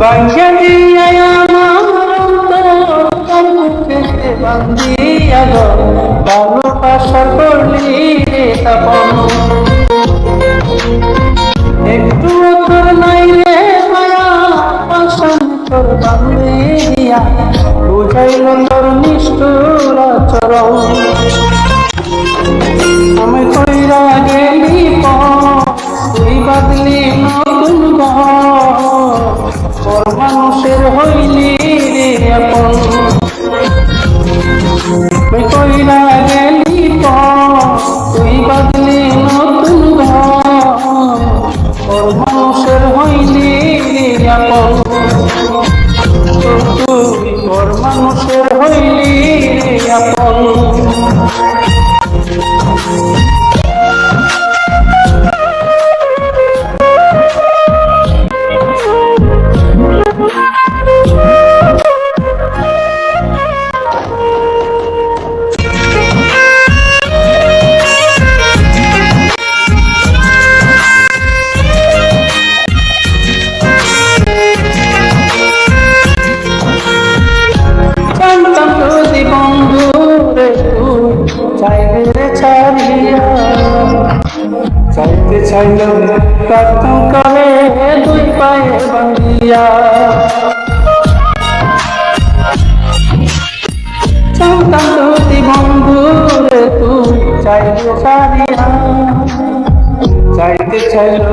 ভাঙ্গা দিয়া আমার অন্তর তোর বুকেতে বান্ধিয়া গো ভালোবাসা করলি রে তপন। একটু তোর নাই রে মায়া বুঝাইল তোর নিষ্ঠুর চরণ হইলি রে আপন। তুই কইরা গেলি তুই মানুষের হইলি রে আপন। তুই মানুষের হইলি চাইবে ছাড়িয়া, চাইতে চাইল প্রার্থন করে দুই পায়ে বাঁধিয়া। জানতাম যদি বন্ধু রে তুই চাইবে ছাড়িয়া। চাইতে চাইল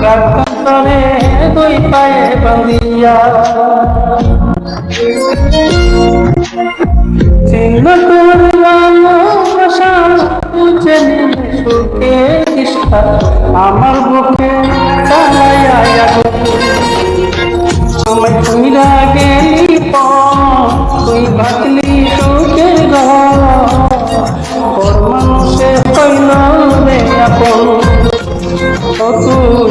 প্রার্থন করে দুই পায়ে বাঁধিয়া। চিহ্ন আমার বুকে আমায় তুইরা গেলি তুই বাতলি সুখের মানুষে হইল রে আপন তুই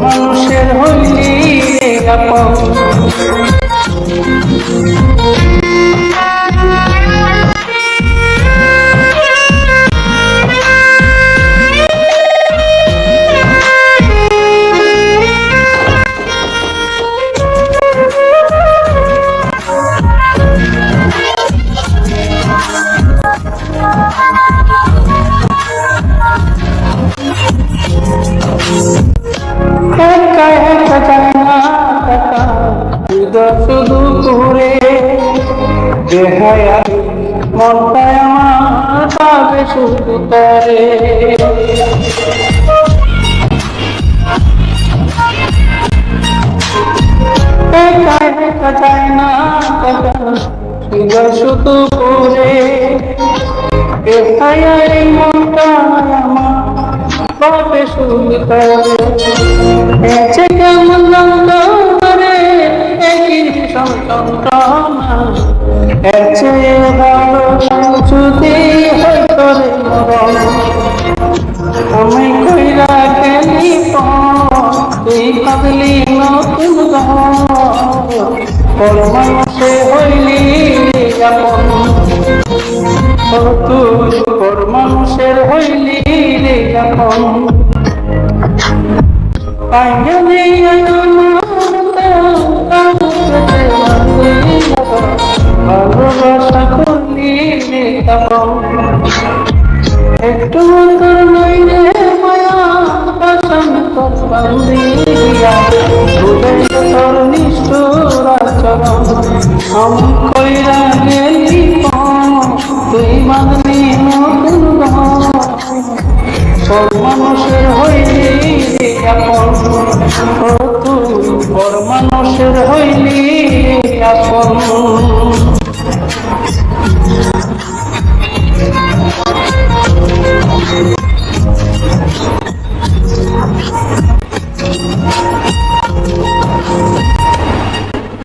মানুষের হইলি রে আপন শুধু ঘুরে দেহায় মনটায় আমার পাবে শুধু তরে যায় না শুধু ঘুরে দেহায় এই মনটায় আমার পাবে শুধু তরে। একই সন্ত্রণা এসে ভালো যদি হয়তো রে মরণ আমি কইরা গেলি তুই ভাবলি নতুন ঘর মানুষে হইলি আপন ও তুই পর মানুষের হইলি পর মানুষের হইলি আপন